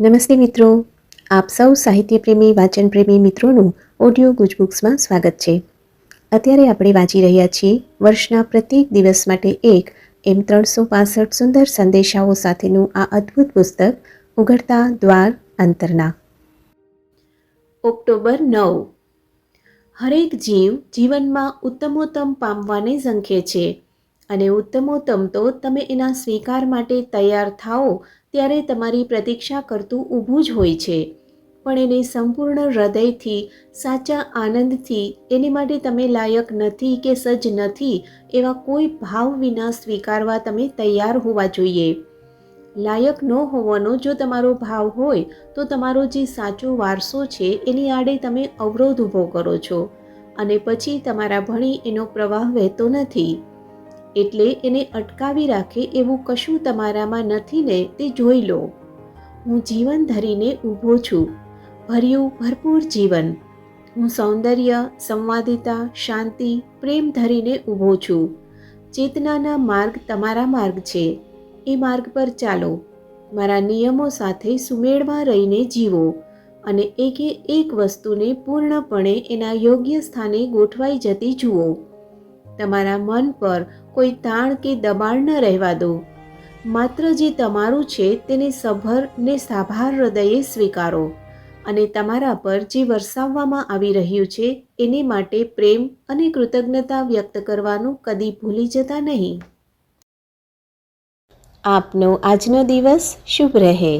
નમસ્તે મિત્રો. આપ સૌ સાહિત્યપ્રેમી, વાચનપ્રેમી મિત્રોનું ઓડિયો ગુજબુક્સમાં સ્વાગત છે. અત્યારે આપણે વાંચી રહ્યા છીએ વર્ષના પ્રત્યેક દિવસ માટે એક એમ ત્રણસો પાસઠ સુંદર સંદેશાઓ સાથેનું આ અદ્ભુત પુસ્તક, ઉઘડતા દ્વાર અંતરના. ઓક્ટોબર નવ. હરેક જીવ જીવનમાં ઉત્તમોત્તમ પામવાને ઝંખે છે. અને ઉત્તમોત્તમ તો તમે એના સ્વીકાર માટે તૈયાર થાઓ, ત્યારે તમારી પ્રતીક્ષા કરતું ઊભું જ હોય છે. પણ એને સંપૂર્ણ હૃદયથી, સાચા આનંદથી, એની માટે તમે લાયક નથી કે સજ્જ નથી, એવા કોઈ ભાવ વિના સ્વીકારવા તમે તૈયાર હોવા જોઈએ. લાયક ન હોવાનો જો તમારો ભાવ હોય, તો તમારો જે સાચો વારસો છે, એની આડે તમે અવરોધ ઊભો કરો છો. અને પછી તમારા ભણી એનો પ્રવાહ વહેતો નથી. એટલે એને અટકાવી રાખે એવું કશું તમારામાં નથી ને તે જોઈ લો. હું જીવન ધરીને ઊભો છું. ભર્યું ભરપૂર જીવન. હું સૌંદર્ય, સંવાદિતા, શાંતિ, પ્રેમ ધરીને ઊભો છું. ચેતનાના માર્ગ તમારા માર્ગ છે. એ માર્ગ પર ચાલો. મારા નિયમો સાથે સુમેળમાં રહીને જીવો અને એકે એક વસ્તુને પૂર્ણપણે એના યોગ્ય સ્થાને ગોઠવાઈ જતી જુઓ. તમારા મન પર કોઈ તાણ કે દબાણ ન રહેવા દો. માત્ર જે તમારું છે તેને સભર ને સાભાર હૃદયે સ્વીકારો અને તમારા પર જે વરસાવવામાં આવી રહ્યું છે એને માટે પ્રેમ અને કૃતજ્ઞતા વ્યક્ત કરવાનું કદી ભૂલી જતા નહીં. આપનો આજનો દિવસ શુભ રહે.